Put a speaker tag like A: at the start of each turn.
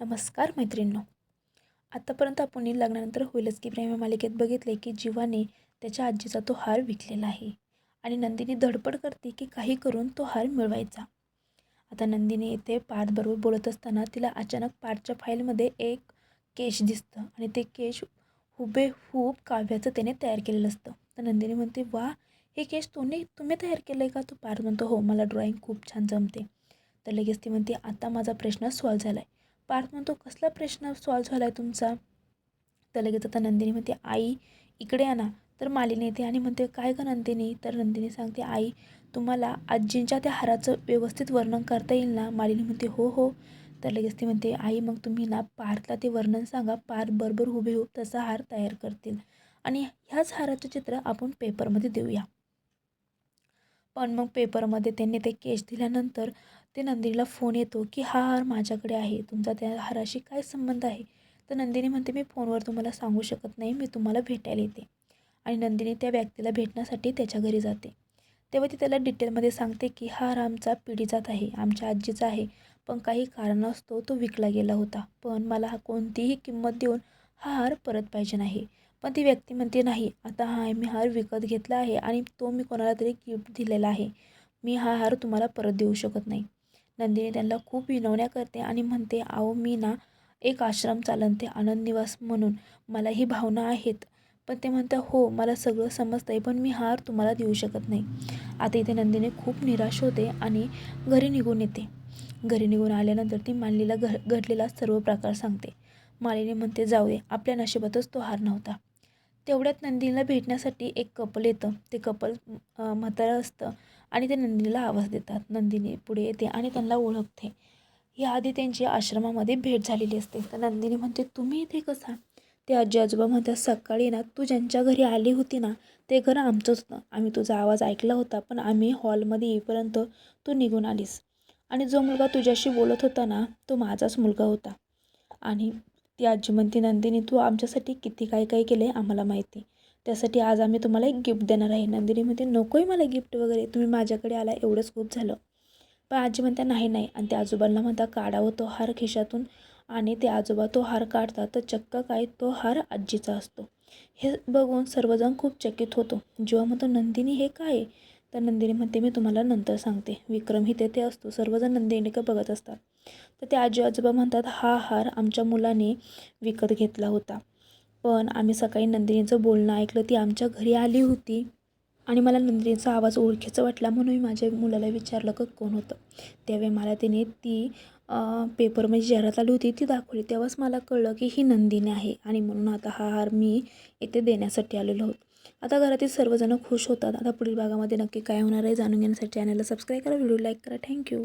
A: नमस्कार मैत्रिणींनो. आत्तापर्यंत आपण लग्नानंतर होईलच की प्रेम मालिकेत बघितले की जीवाने त्याच्या आजीचा तो हार विकलेला आहे आणि नंदिनी धडपड करते की काही करून तो हार मिळवायचा. आता नंदिनी येथे पार्थबरोबर बोलत असताना तिला अचानक पार्थच्या फाईलमध्ये एक केश दिसतं आणि ते केश हुबेहूब काव्याचं त्याने तयार केलेलं असतं. तर नंदिनी म्हणते वा हे केश तुम्ही तुम्ही तयार केलं आहे का? तो पार्थ म्हणतो हो मला ड्रॉइंग खूप छान जमते. तर लगेच ती म्हणते आता माझा प्रश्न सॉल्व्ह झाला आहे पार्थ म्हणतो कसला प्रश्न सॉल्व झाला आहे तुमचा? तर लगेच आता नंदिनी म्हणते आई इकडे या ना. तर मालिनी येते आणि म्हणते काय का नंदिनी? तर नंदिनी सांगते आई तुम्हाला आजींच्या त्या हाराचं व्यवस्थित वर्णन करता येईल ना? मालिनी म्हणते हो हो. तर लगेच ती म्हणते आई मग तुम्ही ना पार्थला ते वर्णन सांगा पार्थ बरोबर हुबेहूब तसा हार तयार करतील. आणि ह्याच हाराचं चित्र आपण पेपरमध्ये देऊया. पण मग पेपरमध्ये त्यांनी ते केस दिल्यानंतर ते नंदिनीला फोन येतो की हा हार माझ्याकडे आहे. तुमचा त्या हाराशी काय संबंध आहे? तर नंदिनी म्हणते मी फोनवर तुम्हाला सांगू शकत नाही. मी तुम्हाला भेटायला येते. आणि नंदिनी त्या व्यक्तीला भेटण्यासाठी त्याच्या घरी जाते. तेव्हा ती त्याला डिटेलमध्ये सांगते की हा हार आमचा पिढीचाच आहे. आमच्या आजीचा आहे. पण काही कारणास्तव तो विकला गेला होता. पण मला हा कोणतीही किंमत देऊन हा हार परत पाहिजे नाही. पण ती व्यक्ती म्हणते नाही. आता हा मी हार विकत घेतला आहे आणि तो मी कोणाला तरी गिफ्ट दिलेला आहे. मी हा हार तुम्हाला परत देऊ शकत नाही. नंदिनी त्यांना खूप विनवण्या करते आणि म्हणते आहो मी ना एक आश्रम चालवते आनंद निवास म्हणून. मला ही भावना आहेत. पण ते म्हणतात हो मला सगळं समजतं आहे पण मी हार तुम्हाला देऊ शकत नाही. आता इथे नंदिनी खूप निराश होते आणि घरी निघून येते. घरी निघून आल्यानंतर ती मालिनीला घ घडलेला सर्व प्रकार सांगते. मालिनी म्हणते जाऊ दे आपल्या नशिबातच तो हार नव्हता. तेवढ्यात नंदिनीला भेटण्यासाठी एक कपल येतं. ते कपल म्हातारं असतं आणि ते नंदिनीला आवाज देतात. नंदिनी पुढे येते आणि त्यांना ओळखते. या आधी त्यांची आश्रमामध्ये भेट झालेली असते. तर नंदिनी म्हणते तुम्ही इथे कसा? ते आजी आजोबा म्हणतात सकाळी ना तू ज्यांच्या घरी आली होती ना ते घर आमचंच होतं. आम्ही तुझा आवाज ऐकला होता पण आम्ही हॉलमध्ये येईपर्यंत तू निघून आलीस. आणि जो मुलगा तुझ्याशी बोलत होता ना तो माझाच मुलगा होता. आणि ती आजी म्हणते नंदिनी तू आमच्यासाठी किती काय काय केलं आहे आम्हाला माहिती. त्यासाठी आज आम्ही तुम्हाला एक गिफ्ट देणार आहे. नंदिनी म्हणते नकोय मला गिफ्ट वगैरे. तुम्ही माझ्याकडे आला एवढंच खूप झालं. पण आजी म्हणते नाही नाही. आणि त्या आजोबांना म्हणता काढावं तो हार खिशातून आणि ते आजोबा तो हार काढतात तर चक्क काय तो हार आजीचा असतो. हे बघून सर्वजण खूप चकित होतो. जेव्हा म्हणतो नंदिनी हे काय तर नंदिनी म्हणते मी तुम्हाला नंतर सांगते. विक्रम ही तेथे असतो. सर्वजण नंदिनीकडे बघत असतात. तर ते आजी आजोबा म्हणतात हा हार आमच्या मुलाने विकत घेतला होता. पण आम्ही सकाळी नंदिनीचं बोलणं ऐकलं ती आमच्या घरी आली होती आणि मला नंदिनीचा आवाज ओळखीचा वाटला म्हणून मी माझ्या मुलाला विचारलं की कोण होतं. त्यावेळी मला तिने ती पेपरमध्ये जाहिरात आली होती ती दाखवली. तेव्हाच मला कळलं की ही नंदिनी आहे आणि म्हणून आता हा हार मी येथे देण्यासाठी आलेलो होतो आता घरातील सर्वजण खुश होतात. आता पुढील भागामध्ये नक्की काय होणार आहे जाणून घेण्यासाठी चॅनलला सबस्क्राईब करा व्हिडिओ लाईक करा. थँक्यू